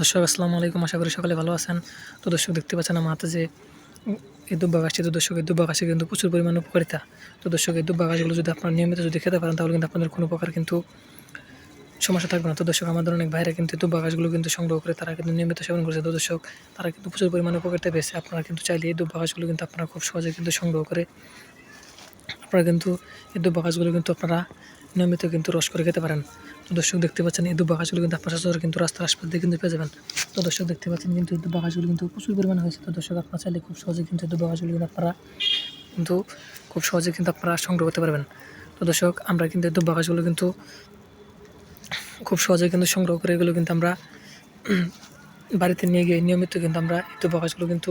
দর্শক, আসসালামু আলাইকুম। আশা করি সকালে ভালো আছেন। তো দর্শক, দেখতে পাচ্ছেন আমার হাতে যে এই দুব্বা গাছটি। তো দর্শক, এই দুব্বা গাছে কিন্তু প্রচুর পরিমাণে উপকারিতা। তো দর্শক, এই দুব্বা গাছগুলো যদি আপনারা নিয়মিত যদি খেতে পারেন, তাহলে কিন্তু আপনাদের কোনো প্রকার কিন্তু সমস্যা থাকবে না। তো দর্শক, আমাদের অনেক ভাইরা কিন্তু দুব্বা গাছগুলো কিন্তু সংগ্রহ করে, তারা কিন্তু নিয়মিত সেবন করেছে। তো দর্শক, তারা কিন্তু প্রচুর পরিমাণে উপকারিতা পেয়েছে। আপনারা কিন্তু চাইলে এই দুব্বা গাছগুলো কিন্তু আপনারা খুব সহজে কিন্তু সংগ্রহ করে, আপনারা কিন্তু এই দুব্বা গাছগুলো কিন্তু আপনারা নিয়মিত কিন্তু রস করে খেতে পারেন। তো দর্শক দেখতে পাচ্ছেন, এই দুব্বা গাছগুলো কিন্তু আপনার সচরাচর কিন্তু রাস্তার আশপাশ দিয়ে কিন্তু পেয়ে যাবেন। তো দর্শক দেখতে পাচ্ছেন কিন্তু এই দুব্বা গাছগুলো কিন্তু প্রচুর পরিমাণে হয়েছে। তো দর্শক আপনারা চাইলে খুব সহজে কিন্তু দুব্বা কিন্তু আপনারা কিন্তু খুব সহজে কিন্তু আপনারা সংগ্রহ করতে পারবেন। তো দর্শক, আমরা কিন্তু এই দুব্বা গাছগুলো কিন্তু খুব সহজে কিন্তু সংগ্রহ করে এগুলো কিন্তু আমরা বাড়িতে নিয়ে গিয়ে নিয়মিত কিন্তু আমরা এই দুব্বা গাছগুলো কিন্তু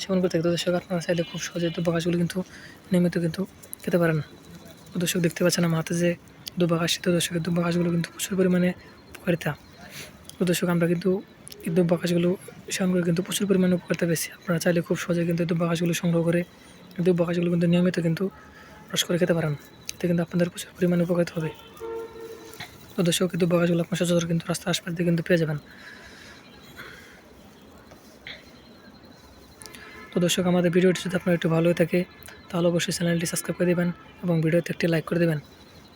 সেবন করতে তো দর্শক, আপনারা চাইলে খুব সহজে দুব্বা গাছগুলো কিন্তু নিয়মিত কিন্তু খেতে পারেন। দর্শক দেখতে পাচ্ছেন আমার হাতে যে গাছ তো দর্শকের দুব্বা গাছগুলো কিন্তু প্রচুর পরিমাণে উপকারিতা। তো দর্শক, আমরা কিন্তু এই দুব্বা গাছগুলো সেবন করে কিন্তু প্রচুর পরিমাণে উপকারিতা পেয়েছি। আপনারা চাইলে খুব সহজে কিন্তু এই দুব্বা গাছগুলো সংগ্রহ করে এই দুব্বা গাছগুলো কিন্তু নিয়মিত কিন্তু রস করে খেতে পারেন। এতে কিন্তু আপনাদের প্রচুর পরিমাণে উপকারিত হবে। তো দর্শক দুব্বা গাছগুলো আপনার সচরাচর কিন্তু রাস্তার আশপাশ দিয়ে কিন্তু পেয়ে যাবেন। তো দর্শক, আমাদের ভিডিওটি যদি আপনার একটু ভালো হয়ে থাকে, তাহলে অবশ্যই চ্যানেলটি সাবস্ক্রাইব করে দেবেন এবং ভিডিওতে একটি লাইক করে দেবেন।